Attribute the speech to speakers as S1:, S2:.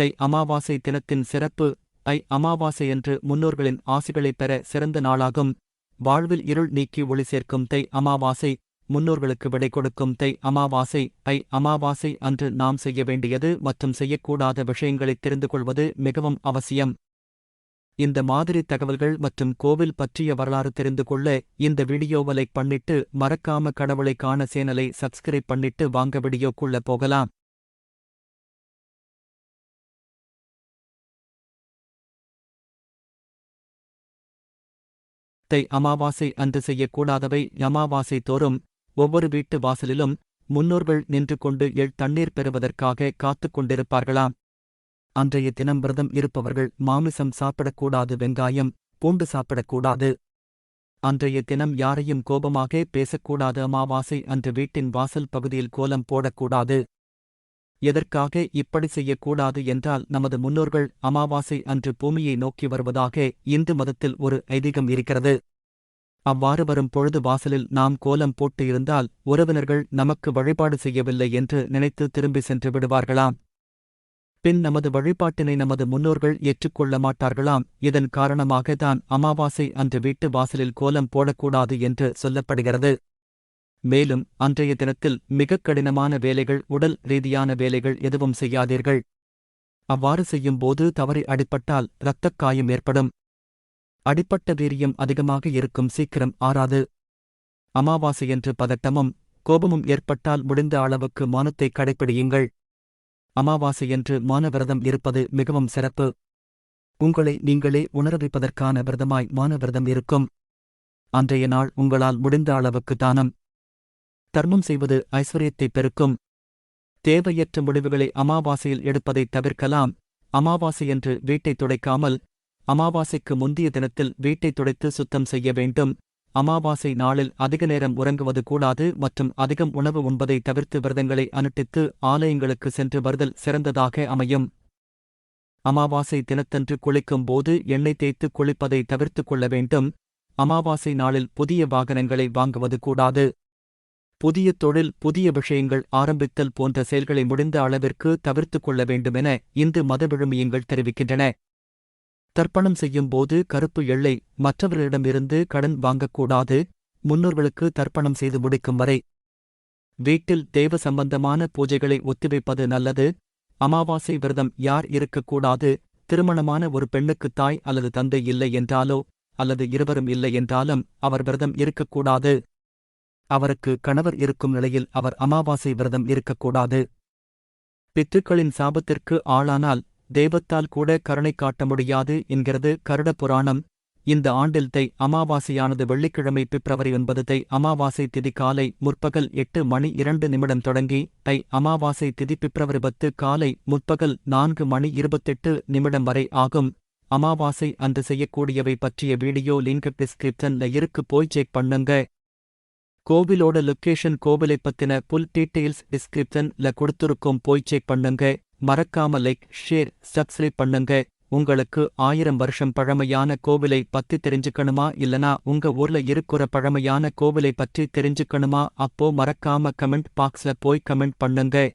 S1: தை அமாவாசை தினத்தின் சிறப்பு ஐ அமாவாசை என்று முன்னோர்களின் ஆசிகளைப் பெற சிறந்த நாளாகும். வாழ்வில் இருள் நீக்கி ஒளி சேர்க்கும் தை அமாவாசை முன்னோர்களுக்கு விடை கொடுக்கும் தை அமாவாசை ஐ அமாவாசை அன்று நாம் செய்ய வேண்டியது மற்றும் செய்யக்கூடாத விஷயங்களைத் தெரிந்து கொள்வது மிகவும் அவசியம். இந்த மாதிரி தகவல்கள் மற்றும் கோவில் பற்றிய வரலாறு தெரிந்து கொள்ள இந்த வீடியோவை லைக் பண்ணிட்டு மறக்காம கடவுளை காண சேனலை சப்ஸ்கிரைப் பண்ணிட்டு வாங்க வீடியோக்குள்ள போகலாம். தை அமாவாசை அன்று செய்யக்கூடாதவை அமாவாசை தோறும் ஒவ்வொரு வீட்டு வாசலிலும் முன்னோர்கள் நின்று கொண்டு எள் தண்ணீர் பெறுவதற்காக காத்துக் கொண்டிருப்பார்களாம் அன்றைய தினம் விரதம் இருப்பவர்கள் மாமிசம் சாப்பிடக்கூடாது வெங்காயம் பூண்டு சாப்பிடக்கூடாது. அன்றைய தினம் யாரையும் கோபமாக பேசக்கூடாது அமாவாசை அன்று வீட்டின் வாசல் பகுதியில் கோலம் போடக்கூடாது. எதற்காக இப்படி செய்யக்கூடாது என்றால் நமது முன்னோர்கள் அமாவாசை அன்று பூமியை நோக்கி வருவதாக இந்து மதத்தில் ஒரு ஐதீகம் இருக்கிறது. அவ்வாறு வரும் பொழுது வாசலில் நாம் கோலம் போட்டு இருந்தால் உறவினர்கள் நமக்கு வழிபாடு செய்யவில்லை என்று நினைத்து திரும்பி சென்று விடுவார்களாம். பின் நமது வழிபாட்டினை நமது முன்னோர்கள் ஏற்றுக்கொள்ள மாட்டார்களாம். இதன் காரணமாக தான் அமாவாசை அன்று வீட்டு வாசலில் கோலம் போடக்கூடாது என்று சொல்லப்படுகிறது. மேலும் அன்றைய தினத்தில் மிகக் கடினமான வேலைகள் உடல் ரீதியான வேலைகள் எதுவும் செய்யாதீர்கள். அவ்வாறு செய்யும்போது தவறி அடிப்பட்டால் இரத்தக் காயம் ஏற்படும். அடிப்பட்ட வீரியம் அதிகமாக இருக்கும் சீக்கிரம் ஆறாது. அமாவாசையன்று பதட்டமும் கோபமும் ஏற்பட்டால் முடிந்த அளவுக்கு மானத்தை கடைப்பிடியுங்கள். அமாவாசையன்று மானவிரதம் இருப்பது மிகவும் சிறப்பு. உங்களை நீங்களே உணர வைப்பதற்கான விரதமாய் மானவிரதம் இருக்கும். அன்றைய நாள் உங்களால் முடிந்த அளவுக்கு தானம். தர்மம் செய்வது ஐஸ்வர்யத்தை பெருக்கும். தேவையற்ற முடிவுகளை அமாவாசையில் எடுப்பதை தவிர்க்கலாம். அமாவாசையன்று வீட்டை துடைக்காமல் அமாவாசைக்கு முந்திய தினத்தில் வீட்டை துடைத்து சுத்தம் செய்ய வேண்டும். அமாவாசை நாளில் அதிக நேரம் உறங்குவது கூடாது மற்றும் அதிகம் உணவு உண்பதை தவிர்த்து விரதங்களை அனுட்டித்து ஆலயங்களுக்கு சென்று வருதல் சிறந்ததாக அமையும். அமாவாசை தினத்தன்று குளிக்கும் போது எண்ணெய் தேய்த்து குளிப்பதை தவிர்த்துக் கொள்ள வேண்டும். அமாவாசை நாளில் புதிய வாகனங்களை வாங்குவது கூடாது. புதிய தொழில் புதிய விஷயங்கள் ஆரம்பித்தல் போன்ற செயல்களை முடிந்த அளவிற்கு தவிர்த்துக் கொள்ள வேண்டுமென இந்து மத விழுமியங்கள் தெரிவிக்கின்றன. தர்ப்பணம் செய்யும் போது கருப்பு எள்ளை மற்றவர்களிடமிருந்து கடன் வாங்கக்கூடாது. முன்னோர்களுக்கு தர்ப்பணம் செய்து முடிக்கும் வரை வீட்டில் தேவ சம்பந்தமான பூஜைகளை ஒத்திவைப்பது நல்லது. அமாவாசை விரதம் யார் இருக்கக்கூடாது? திருமணமான ஒரு பெண்ணுக்கு தாய் அல்லது தந்தை இல்லை என்றாலோ அல்லது இருவரும் இல்லை என்றாலும் அவர் விரதம் இருக்கக்கூடாது. அவருக்கு கணவர் இருக்கும் நிலையில் அவர் அமாவாசை விரதம் இருக்கக்கூடாது. பித்துக்களின் சாபத்திற்கு ஆளானால் தெய்வத்தால் கூட கருணை காட்ட முடியாது என்கிறது கருட புராணம். இந்த ஆண்டில் தை அமாவாசையானது வெள்ளிக்கிழமை பிப்ரவரி ஒன்பது தை அமாவாசை திதி காலை முற்பகல் எட்டு மணி இரண்டு நிமிடம் தொடங்கி தை அமாவாசை திதி பிப்ரவரி பத்து காலை முற்பகல் நான்கு மணி இருபத்தெட்டு நிமிடம் வரை ஆகும். அமாவாசை அன்று செய்யக்கூடியவை பற்றிய வீடியோ லிங்க் டிஸ்கிரிப்ஷன்ல இருக்கு போய் செக் பண்ணுங்க. கோவிலோட லொக்கேஷன் கோவிலை பத்தின புல் டீட்டெயில்ஸ் டிஸ்கிரிப்ஷன்ல கொடுத்துருக்கோம் போய் செக் பண்ணுங்க. மறக்காம லைக் ஷேர் சப்ஸ்கிரைப் பண்ணுங்க. உங்களுக்கு ஆயிரம் வருஷம் பழமையான கோவிலை பத்தி தெரிஞ்சுக்கணுமா? இல்லனா உங்க ஊர்ல இருக்கிற பழமையான கோவிலை பற்றி தெரிஞ்சுக்கணுமா? அப்போ மறக்காம கமெண்ட் பாக்ஸ்ல போய் கமெண்ட் பண்ணுங்க.